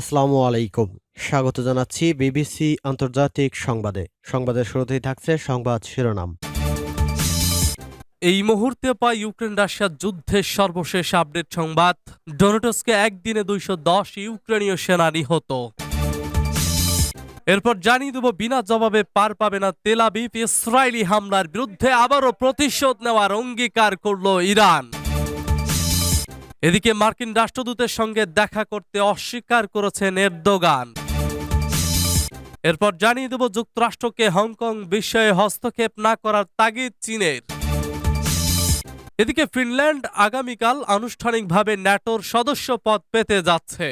আসসালামু আলাইকুম। স্বাগত জানাচ্ছি বিবিসি আন্তর্জাতিক সংবাদে। সংবাদের শুরুতেই থাকছে সংবাদ শিরোনাম। এই মুহূর্তে পাই ইউক্রেন রাশিয়ার যুদ্ধের সর্বশেষ আপডেট সংবাদ। ডোনেটসকে একদিনে দুইশো দশ ইউক্রেনীয় সেনা নিহত। এরপর জানিয়ে দেব, বিনা জবাবে পার পাবে না তেলাবিব ইসরায়েলি হামলার বিরুদ্ধে আবারও প্রতিশোধ নেওয়ার অঙ্গীকার করল ইরান। এদিকে মার্কিন রাষ্ট্রদূতের সঙ্গে দেখা করতে অস্বীকার করেছেন এরদোগান। এরপর জানিয়ে দেব যুক্তরাষ্ট্রকে হংকং বিষয়ে হস্তক্ষেপ না করার তাগিদ চীনের। এদিকে ফিনল্যান্ড আগামীকাল আনুষ্ঠানিকভাবে ন্যাটোর সদস্য পদ পেতে যাচ্ছে।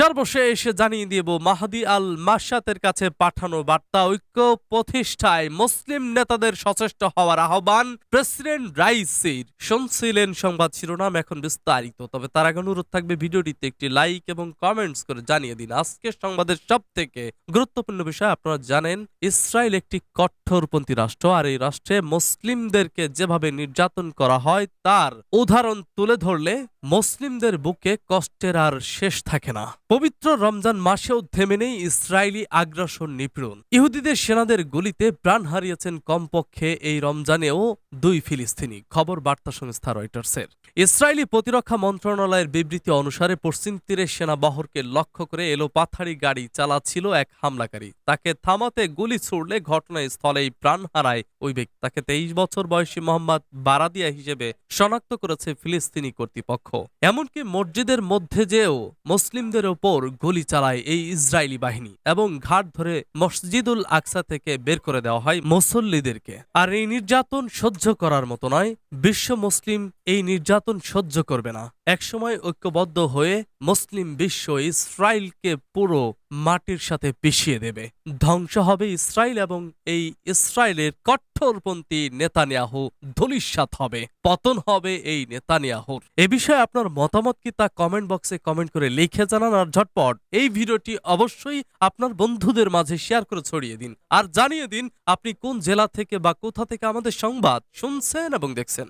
সর্বশেষ জানিয়ে দিব, মাহাদি আল মাসাতের কাছে পাঠানো বার্তা ঐক্য প্রতিষ্ঠায় মুসলিম নেতাদের সচেষ্ট হওয়ার আহ্বান প্রেসিডেন্ট রাইসির। শুনছিলেন সংবাদ শিরোনাম এখন বিস্তারিত, তবে তার আগে অনুরোধ থাকবে ভিডিওটিতে একটি লাইক এবং কমেন্টস করে জানিয়ে দিন। আজকের সংবাদের সব থেকে গুরুত্বপূর্ণ বিষয়, আপনারা জানেন, ইসরায়েল একটি কঠোরপন্থী রাষ্ট্র, আর এই রাষ্ট্রে মুসলিমদেরকে যেভাবে নির্যাতন করা হয়, তার উদাহরণ তুলে ধরলে মুসলিমদের বুকে কষ্টের আর শেষ থাকে না। পবিত্র রমজান মাসেও থেমে নেই ইসরায়েলি আগ্রাসন নিপীড়ন। ইহুদিদের সেনাদের গুলিতে প্রাণ হারিয়েছেন কমপক্ষে এই রমজানেও দুই ফিলিস্তিনি। খবর বার্তা সংস্থা রয়টার্সের। ইসরায়েলি প্রতিরক্ষা মন্ত্রণালয়ের বিবৃতি অনুসারে পশ্চিম তীরের সেনাবহরকে লক্ষ্য করে এলো পাথারি গাড়ি চালাচ্ছিল এক হামলাকারী। তাকে থামাতে গুলি ছুড়লে ঘটনাস্থলেই প্রাণ হারায় ওই ব্যক্তি। তাকে তেইশ বছর বয়সী মোহাম্মদ বারাদিয়া হিসেবে শনাক্ত করেছে ফিলিস্তিনি কর্তৃপক্ষ। এমনকি মসজিদের মধ্যে যেও মুসলিমদের ওপর গুলি চালায় এই ইসরায়েলি বাহিনী এবং ঘাট ধরে মসজিদুল আকসা থেকে বের করে দেওয়া হয় মুসল্লিদেরকে। আর এই নির্যাতন সহ্য করার মতো নয়, বিশ্ব মুসলিম এই নির্যাতন সহ্য করবে না। একসময় ঐক্যবদ্ধ হয়ে মুসলিম বিশ্ব ইসরায়েলকে পুরো মাটির সাথে পিষিয়ে দেবে। ধ্বংস হবে ইসরায়েল এবং এই ইসরায়েলের কঠোরপন্থী নেতানিয়াহু ধুলিস্বাত হবে, পতন হবে এই নেতানিয়াহুর। এ বিষয়ে আপনার মতামত কি তা কমেন্ট বক্সে কমেন্ট করে লিখে জানান আর ঝটপট এই ভিডিওটি অবশ্যই আপনার বন্ধুদের মাঝে শেয়ার করে ছড়িয়ে দিন। আর জানিয়ে দিন আপনি কোন জেলা থেকে বা কোথা থেকে আমাদের সংবাদ শুনছেন এবং দেখছেন।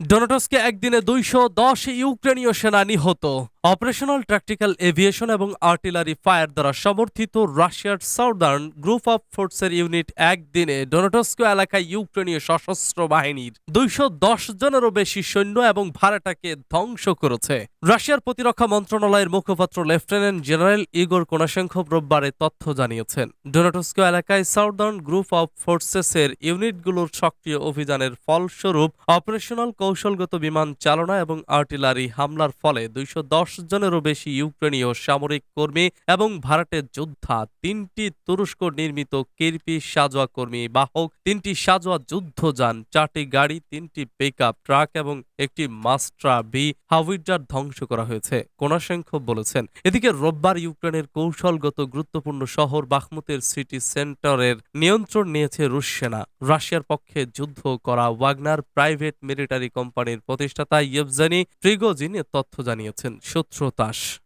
ডোনাটসকে একদিনে দুইশো দশ ইউক্রেনীয় সেনা নিহত। অপারেশনাল ট্র্যাকটিক্যাল এভিয়েশন এবং আর্টিলারি ফায়ার দ্বারা সমর্থিত রাশিয়ার সাউদার্ন গ্রুপ অফ ফোর্সের ইউনিট একদিনে ডোনাটস্কো এলাকায় ইউক্রেনীয় সশস্ত্র বাহিনীর দুইশো দশ জনেরও বেশি সৈন্য এবং ভাড়াটাকে ধ্বংস করেছে। রাশিয়ার প্রতিরক্ষা মন্ত্রণালয়ের মুখপাত্র লেফটেন্যান্ট জেনারেল ইগোর কোনাশেঙ্খ রোববারে তথ্য জানিয়েছেন। ডোনাটস্কো এলাকায় সাউদার্ন গ্রুপ অফ ফোর্সেসের ইউনিটগুলোর সক্রিয় অভিযানের ফলস্বরূপ অপারেশনাল কৌশলগত বিমান চালনা এবং আর্টিলারি হামলার ফলে দুইশো দশ জনেরও বেশি ইউক্রেনীয় সামরিক কর্মী এবং ভারতের যোদ্ধা, তিনটি তুরস্ক নির্মিত কিরপি সাজোয়া কর্মী বাহক, তিনটি সাজোয়া যুদ্ধযান চারটি গাড়ি, তিনটি পিকআপ ট্রাক এবং একটি মাস্ট্রা বি হাউইজার ধ্বংস করা হয়েছে কোনাশেঙ্খ বলেছেন। এদিকে রোববার ইউক্রেনের কৌশলগত গুরুত্বপূর্ণ শহর বাখমুতের সিটি সেন্টারের নিয়ন্ত্রণ নিয়েছে রুশ সেনা। রাশিয়ার পক্ষে যুদ্ধ করা ওয়াগনার প্রাইভেট মিলিটারি কোম্পানির প্রতিষ্ঠাতা ইয়েভজানি ফ্রিগোজিন তথ্য জানিয়েছেন সূত্রতাস।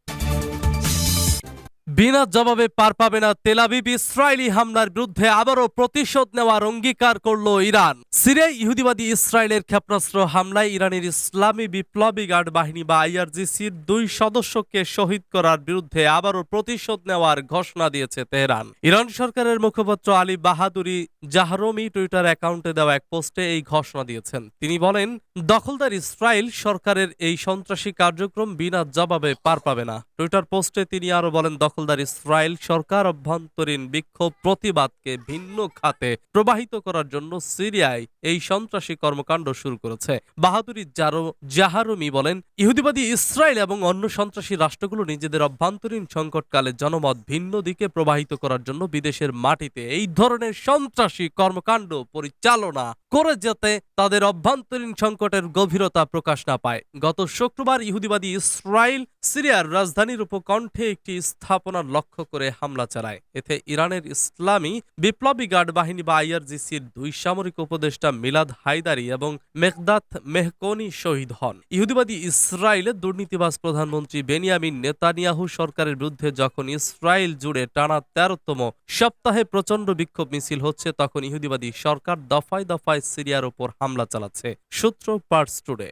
বিনা জবাবে পার পাবে না তেলাবিব ইসরায়েলি হামলার বিরুদ্ধে আবারও প্রতিশোধ নেওয়ার অঙ্গীকার করল ইরান। সিরিয়ায় ইহুদিবাদী ইসরায়েলের ক্ষেপণাস্ত্র হামলায় ইরানের ইসলামী বিপ্লবী গার্ড বাহিনী বা আইআরজিসির দুই সদস্যকে শহীদ করার বিরুদ্ধে আবারও প্রতিশোধ নেওয়ার ঘোষণা দিয়েছে তেহরান। ইরান সরকারের মুখপাত্র আলী বাহাদুরি জাহরমি টুইটার অ্যাকাউন্টে দেওয়া এক পোস্টে এই ঘোষণা দিয়েছেন। তিনি বলেন, দখলদার ইসরায়েল সরকারের এই সন্ত্রাসী কার্যক্রম বিনা জবাবে পার পাবে না। টুইটার পোস্টে তিনি আরও বলেন দখলদার ইসরায়েল সরকার অভ্যন্তরীণ বিক্ষোভ প্রতিবাদকে ভিন্ন খাতে প্রবাহিত করার জন্য সিরিয়ায় এই সন্ত্রাসী কর্মকাণ্ড শুরু করেছে। বাহাদুরি জারো জাহারুমি বলেন, ইহুদিবাদী ইসরায়েল এবং অন্য সন্ত্রাসী রাষ্ট্রগুলো নিজেদের অভ্যন্তরীণ সংকটকালে জনমত ভিন্ন দিকে প্রবাহিত করার জন্য বিদেশের মাটিতে এই ধরনের সন্ত্রাসী কর্মকাণ্ড পরিচালনা করে যেতে তাদের অভ্যন্তরীণ সংকটের গভীরতা প্রকাশ না পায়। গত শুক্রবার ইহুদিবাদী ইসরায়েল সিরিয়ার রাজধানীর উপকণ্ঠে একটি স্থাপনার লক্ষ্য করে হামলা চালায়। এতে ইরানের ইসলামী বিপ্লবী গার্ড বাহিনী বা আইআরজিসির দুই সামরিক উপদেষ্টা মিলাদ হায়দারি এবং মেহদাত মেহকনি শহীদ হন। ইহুদিবাদী ইসরায়েলের দুর্নীতিবাজ প্রধানমন্ত্রী বেনিয়ামিন নেতানিয়াহু সরকারের বিরুদ্ধে যখন ইসরায়েল জুড়ে টানা তেরোতম সপ্তাহে প্রচণ্ড বিক্ষোভ মিছিল হচ্ছে, তখন ইহুদিবাদী সরকার দফায় দফায় সিরিয়ার ওপর হামলা চালাচ্ছে। সূত্র পার্টস টুডে।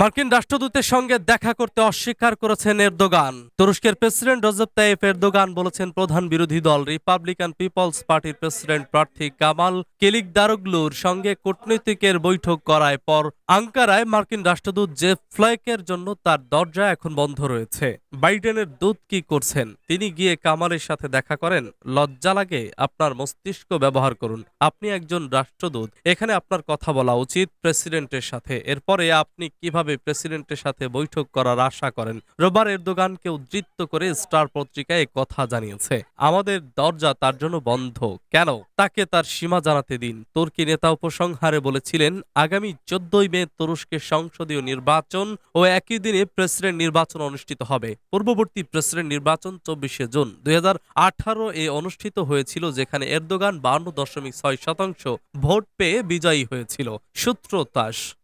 মার্কিন রাষ্ট্রদূতের সঙ্গে দেখা করতে অস্বীকার করেছেন এরদোগান। তুরস্কের প্রেসিডেন্ট রজব তাইফ এরদোগান বলেছেন প্রধান বিরোধী দল রিপাবলিকান পিপলস পার্টির প্রেসিডেন্ট প্রার্থী কামাল কেলিক দারোগলুর সঙ্গে কূটনীতিকের বৈঠক করায় পর আঙ্কারায় মার্কিন রাষ্ট্রদূত জেফ ফ্লেকের জন্য তার দরজা এখন বন্ধ রয়েছে। বাইডেনের দূত কি করছেন? তিনি গিয়ে কামালের সাথে দেখা করেন? লজ্জা লাগে? আপনার মস্তিষ্ক ব্যবহার করুন। আপনি একজন রাষ্ট্রদূত। এখানে আপনার কথা বলা উচিত প্রেসিডেন্টের সাথে। এরপরে আপনি কীভাবে প্রেসিডেন্টের সাথে বৈঠক করার আশা করেন। রোববার এরদোগানকে উদ্ধৃত করে স্টার পত্রিকায় কথা জানিয়েছে। আমাদের দরজা তার জন্য বন্ধ। কেন? তাকে তার সীমা জানাতে দিন। তুর্কি নেতা উপসংহারে বলেছিলেন, আগামী চোদ্দই মে তুরস্কের সংসদীয় নির্বাচন ও একই দিনে প্রেসিডেন্ট নির্বাচন অনুষ্ঠিত হবে। পূর্ববর্তী প্রেসিডেন্ট নির্বাচন চব্বিশে জুন দুই হাজার আঠারো এ অনুষ্ঠিত হয়েছিল, যেখানে এরদোগান বান্ন দশমিক ছয় শতাংশ ভোট পেয়ে বিজয়ী হয়েছিল। সূত্র তাস।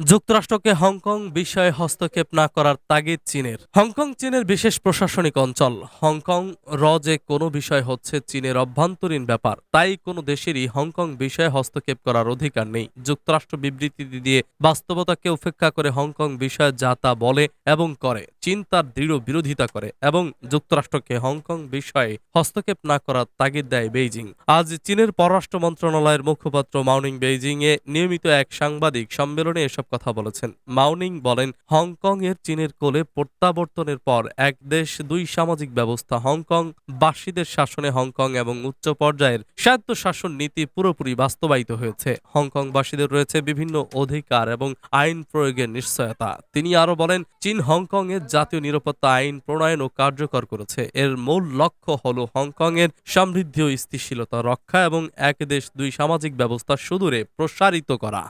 যুক্তরাষ্ট্রকে হংকং বিষয়ে হস্তক্ষেপ না করার তাগিদ চীনের। হংকং চীনের বিশেষ প্রশাসনিক অঞ্চল। হংকং র যে কোনো বিষয় হচ্ছে চীনের অভ্যন্তরীণ ব্যাপার। তাই কোনো দেশেরই হংকং বিষয়ে হস্তক্ষেপ করার অধিকার নেই। যুক্তরাষ্ট্র বিবৃতি দিয়ে বাস্তবতাকে উপেক্ষা করে হংকং বিষয়ে যা তা বলে এবং করে। চীন তার দৃঢ় বিরোধিতা করে এবং যুক্তরাষ্ট্রকে হংকং বিষয়ে হস্তক্ষেপ না করার তাগিদ দেয় বেইজিং। আজ চীনের পররাষ্ট্র মন্ত্রণালয়ের মুখপাত্র মাউনিং বেইজিং এ নিয়মিত এক সাংবাদিক সম্মেলনে এসব কথা বলেছেন। মাউনিং বলেন, হংকং এর চীনের কোলে প্রত্যাবর্তনের পর এক দেশ, দুই সামাজিক ব্যবস্থা, হংকং বাসীদের শাসনে হংকং এবং উচ্চ পর্যায়ের স্বায়ত্ত শাসন নীতি পুরোপুরি বাস্তবায়িত হয়েছে। হংকংবাসীদের রয়েছে বিভিন্ন অধিকার এবং আইন প্রয়োগের নিশ্চয়তা। তিনি আরও বলেন, চীন হংকং এর জাতীয় নিরাপত্তা আইন প্রণয়ন ও কার্যকর করেছে। এর মূল লক্ষ্য হল হংকংয়ের সমৃদ্ধি ও স্থিতিশীলতা রক্ষা এবং এক দেশ দুই সামাজিক ব্যবস্থা সুদূরে প্রসারিত করা।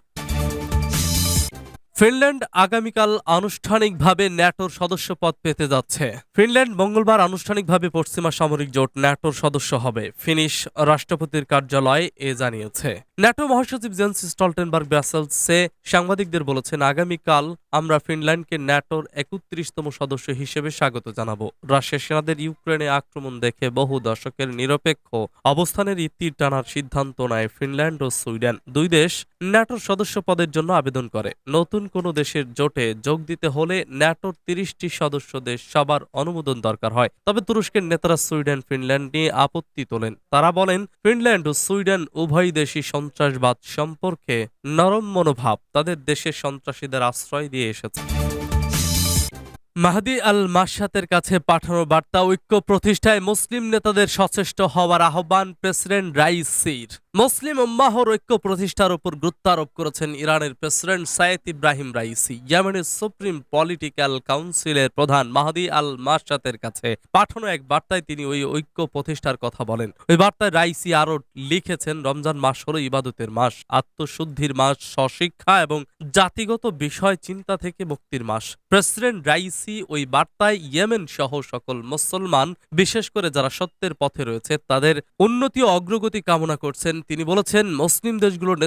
ফিনল্যান্ড আগামীকাল আনুষ্ঠানিকভাবে ন্যাটোর সদস্যপদ পেতে যাচ্ছে। ফিনল্যান্ড মঙ্গলবার আনুষ্ঠানিকভাবে পশ্চিমা সামরিক জোট ন্যাটোর সদস্য হবে, ফিনিশ রাষ্ট্রপতির কার্যালয় এ জানিয়েছে। ন্যাটো মহাসচিব জেন্স স্টলটেনবার্গ ব্রাসেলসে সাংবাদিকদের বলেছেন, আগামীকাল আমরা ফিনল্যান্ডকে ন্যাটোর একত্রিশতম সদস্য হিসেবে স্বাগত জানাব। রাশিয়ার সেনাদের ইউক্রেনে আক্রমণ দেখে বহু দশকের নিরপেক্ষ অবস্থানের ইতি টানার সিদ্ধান্ত নেয় ফিনল্যান্ড ও সুইডেন। দুই দেশ ন্যাটোর সদস্য পদের জন্য আবেদন করে। নতুন কোনো দেশের জোটে যোগ দিতে হলে ন্যাটোর তিরিশটি সদস্য দেশ সবার অনুমোদন দরকার হয়। তবে তুরস্কের নেতারা সুইডেন, ফিনল্যান্ড নিয়ে আপত্তি তোলেন। তারা বলেন, ফিনল্যান্ড ও সুইডেন উভয় দেশই সন্ত্রাসবাদ সম্পর্কে নরম মনোভাব তাদের দেশে সন্ত্রাসীদের আশ্রয় দিয়ে এসেছে। মাহদি আল মাসাতের কাছে পাঠানো বার্তা ঐক্য প্রতিষ্ঠায় মুসলিম নেতাদের সচেষ্ট হওয়ার আহ্বান প্রেসিডেন্ট রাইসির। মুসলিম উম্মাহর ঐক্য প্রতিষ্ঠার উপর গুরুত্ব আরোপ করেছেন ইরানের প্রেসিডেন্ট সায়েদ ইব্রাহিম রাইসি। ইয়েমেনের সুপ্রিম পলিটিক্যাল কাউন্সিলের প্রধান মাহদি আল মাসাতের কাছে পাঠানো এক বার্তায় তিনি ওই ঐক্য প্রতিষ্ঠার কথা বলেন। ওই বার্তায় রাইসি আরও লিখেছেন, রমজান মাস হলো ইবাদতের মাস, আত্মশুদ্ধির মাস, স্বশিক্ষা এবং জাতিগত বিষয়, চিন্তা থেকে মুক্তির মাস। প্রেসিডেন্ট রাইসি ওই বার্তায় ইয়েমেন সহ সকল মুসলমান, বিশেষ করে যারা সত্যের পথে রয়েছে, তাদের উন্নতি ও অগ্রগতি কামনা করছেন তিনি বলেছেন মুসলিম দেশগুলোর